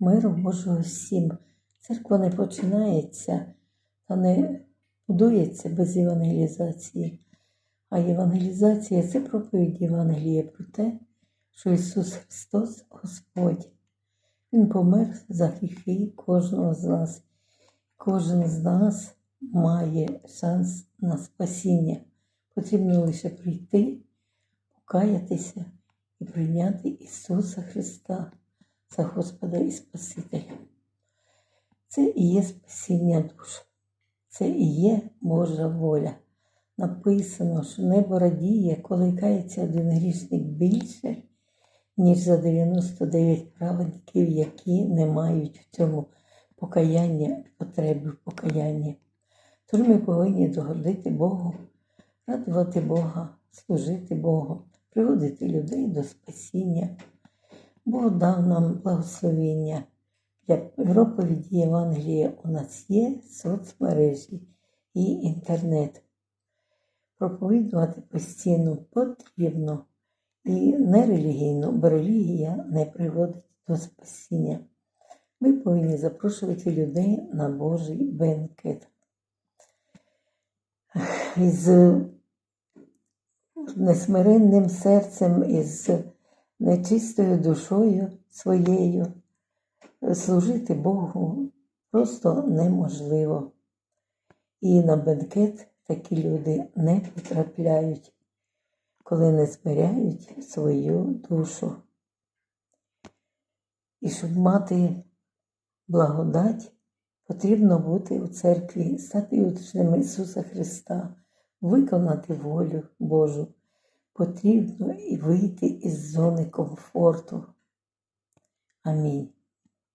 Миру Божого всім. Церква не починається та не будується без євангелізації. А євангелізація це проповідь Євангелія про те, що Ісус Христос Господь. Він помер за гріхи кожного з нас. Кожен з нас має шанс на спасіння. Потрібно лише прийти, покаятися і прийняти Ісуса Христа за Господа і Спасителя. Це і є спасіння душ, це і є Божа воля. Написано, що небо радіє, коли кається один грішник більше, ніж за 99 праведників, які не мають в цьому покаяння, потреби в покаянні. Тож ми повинні догодити Богу, радувати Бога, служити Богу, приводити людей до спасіння. Бог дав нам благословення. Для проповіді Євангелія у нас є соцмережі і інтернет. Проповідувати постійно потрібно і не релігійно, бо релігія не приводить до спасіння. Ми повинні запрошувати людей на Божий бенкет. Із несмиренним серцем, із нечистою душою своєю служити Богу просто неможливо. І на бенкет такі люди не потрапляють, коли не смиряють свою душу. І щоб мати благодать, потрібно бути у церкві, стати учнем Ісуса Христа, виконати волю Божу. Потрібно і вийти із зони комфорту. Амінь.